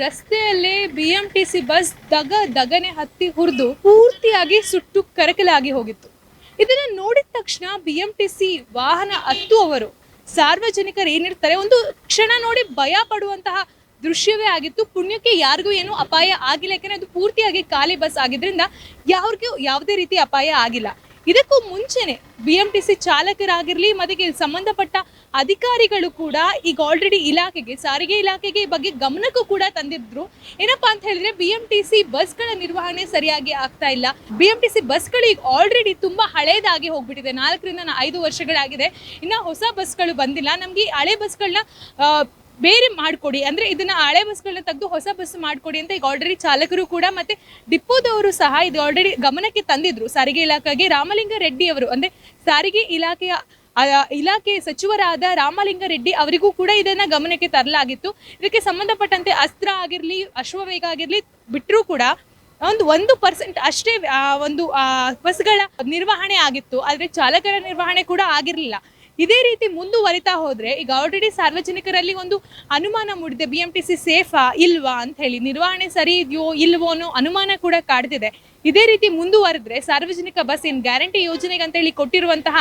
ರಸ್ತೆಯಲ್ಲೇ B M T C bus ದಗ ದಗನೆ ಹತ್ತಿ ಹುರಿದು ಪೂರ್ತಿಯಾಗಿ ಸುಟ್ಟು ಕರಕಲಾಗಿ ಹೋಗಿತ್ತು. ಇದನ್ನು ನೋಡಿದ ತಕ್ಷಣ ಬಿ ಎಂ ಟಿ ಸಿ ವಾಹನ ಹತ್ತುವವರು. ಸಾರ್ವಜನಿಕರು ಏನಿರ್ತಾರೆ ಒಂದು ಕ್ಷಣ ನೋಡಿ ಭಯ ಪಡುವಂತಹ ದೃಶ್ಯವೇ ಆಗಿತ್ತು. ಪುಣ್ಯಕ್ಕೆ ಯಾರಿಗೂ ಏನು ಅಪಾಯ ಆಗಿಲ್ಲ. ಯಾಕಂದ್ರೆ ಅದು ಪೂರ್ತಿಯಾಗಿ ಖಾಲಿ ಬಸ್ ಆಗಿದ್ರಿಂದ ಯಾರಿಗೂ ಯಾವುದೇ ರೀತಿ ಅಪಾಯ ಆಗಿಲ್ಲ. ಇದಕ್ಕೂ ಮುಂಚೆನೆ ಬಿ ಎಂ ಟಿ ಸಿ ಚಾಲಕರಾಗಿರಲಿ ಮತ್ತೆ ಸಂಬಂಧಪಟ್ಟ ಅಧಿಕಾರಿಗಳು ಕೂಡ ಈಗ ಆಲ್ರೆಡಿ ಇಲಾಖೆಗೆ, ಸಾರಿಗೆ ಇಲಾಖೆಗೆ ಈ ಬಗ್ಗೆ ಗಮನಕ್ಕೂ ಕೂಡ ತಂದಿದ್ರು. ಏನಪ್ಪಾ ಅಂತ ಹೇಳಿದ್ರೆ ಬಿ ಎಂ ಟಿ ಸಿ ಬಸ್ಗಳ ನಿರ್ವಹಣೆ ಸರಿಯಾಗಿ ಆಗ್ತಾ ಇಲ್ಲ. ಬಿ ಎಂ ಟಿ ಸಿ ಬಸ್ಗಳು ಈಗ ಆಲ್ರೆಡಿ ತುಂಬಾ ಹಳೇದಾಗಿ ಹೋಗ್ಬಿಟ್ಟಿದೆ. ನಾಲ್ಕರಿಂದ ಐದು ವರ್ಷಗಳಾಗಿದೆ. ಇನ್ನ ಹೊಸ ಬಸ್ಗಳು ಬಂದಿಲ್ಲ. ನಮ್ಗೆ ಈ ಹಳೆ ಬಸ್ಗಳನ್ನ ಬೇರೆ ಮಾಡಿಕೊಡಿ. ಅಂದ್ರೆ ಇದನ್ನ ಹಳೆ ಬಸ್ಗಳನ್ನ ತೆಗೆದು ಹೊಸ ಬಸ್ ಮಾಡಿಕೊಡಿ ಅಂತ ಈಗ ಆಲ್ರೆಡಿ ಚಾಲಕರು ಕೂಡ ಮತ್ತೆ ಡಿಪ್ಪೋದವರು ಸಹ ಇದು ಆಲ್ರೆಡಿ ಗಮನಕ್ಕೆ ತಂದಿದ್ರು. ಸಾರಿಗೆ ಇಲಾಖೆಗೆ ರಾಮಲಿಂಗ ರೆಡ್ಡಿ ಅವರು. ಅಂದ್ರೆ ಸಾರಿಗೆ ಇಲಾಖೆಯ ಇಲಾಖೆ ಸಚಿವರಾದ ರಾಮಲಿಂಗ ರೆಡ್ಡಿ ಅವರಿಗೂ ಕೂಡ ಇದನ್ನ ಗಮನಕ್ಕೆ ತರಲಾಗಿತ್ತು. ಇದಕ್ಕೆ ಸಂಬಂಧಪಟ್ಟಂತೆ ಅಸ್ತ್ರ ಆಗಿರಲಿ ಅಶ್ವವೇಗ ಆಗಿರಲಿ ಬಿಟ್ಟರೂ ಕೂಡ ಒಂದು ಒಂದು ಪರ್ಸೆಂಟ್ ಅಷ್ಟೇ ಒಂದು ಬಸ್ಗಳ ನಿರ್ವಹಣೆ ಆಗಿತ್ತು. ಆದರೆ ಚಾಲಕರ ನಿರ್ವಹಣೆ ಕೂಡ ಆಗಿರಲಿಲ್ಲ. ಇದೇ ರೀತಿ ಮುಂದುವರಿತಾ ಹೋದ್ರೆ ಈಗ ಆಲ್ರೆಡಿ ಸಾರ್ವಜನಿಕರಲ್ಲಿ ಒಂದು ಅನುಮಾನ ಮೂಡಿದೆ ಬಿ ಎಂ ಟಿ ಸಿ ಸೇಫಾ ಇಲ್ವಾ ಅಂತ ಹೇಳಿ. ನಿರ್ವಹಣೆ ಸರಿ ಇದೆಯೋ, ಇಲ್ವೋ ಅನ್ನೋ ಅನುಮಾನ ಕೂಡ ಕಾಡ್ತಿದೆ. ಇದೇ ರೀತಿ ಮುಂದುವರೆದ್ರೆ ಸಾರ್ವಜನಿಕ ಬಸ್ ಏನು ಗ್ಯಾರಂಟಿ ಯೋಜನೆಗೆ ಅಂತ ಹೇಳಿ ಕೊಟ್ಟಿರುವಂತಹ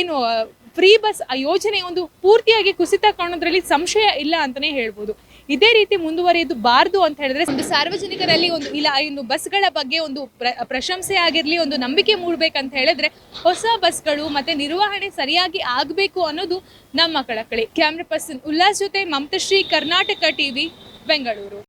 ಏನು ಫ್ರೀ ಬಸ್ ಆ ಯೋಜನೆ ಒಂದು ಪೂರ್ತಿಯಾಗಿ ಕುಸಿತ ಕಾಣೋದ್ರಲ್ಲಿ ಸಂಶಯ ಇಲ್ಲ ಅಂತಾನೆ ಹೇಳ್ಬೋದು. ಇದೇ ರೀತಿ ಮುಂದುವರಿಯದು ಬಾರದು ಅಂತ ಹೇಳಿದ್ರೆ ಒಂದು ಸಾರ್ವಜನಿಕರಲ್ಲಿ ಒಂದು ಇಲ್ಲ ಇನ್ನು ಬಸ್ಗಳ ಬಗ್ಗೆ ಒಂದು ಪ್ರ, ಪ್ರಶಂಸೆ ಆಗಿರಲಿ, ಒಂದು ನಂಬಿಕೆ ಮೂಡ್ಬೇಕಂತ ಹೇಳಿದ್ರೆ ಹೊಸ ಬಸ್ಗಳು ಮತ್ತೆ ನಿರ್ವಹಣೆ ಸರಿಯಾಗಿ ಆಗಬೇಕು ಅನ್ನೋದು ನಮ್ಮ ಕಳಕಳಿ. ಕ್ಯಾಮ್ರಾ ಪರ್ಸನ್ ಉಲ್ಲಾಸ್ ಜೊತೆ ಮಮತಶ್ರೀ ಕರ್ನಾಟಕ ಟಿವಿ, ಬೆಂಗಳೂರು.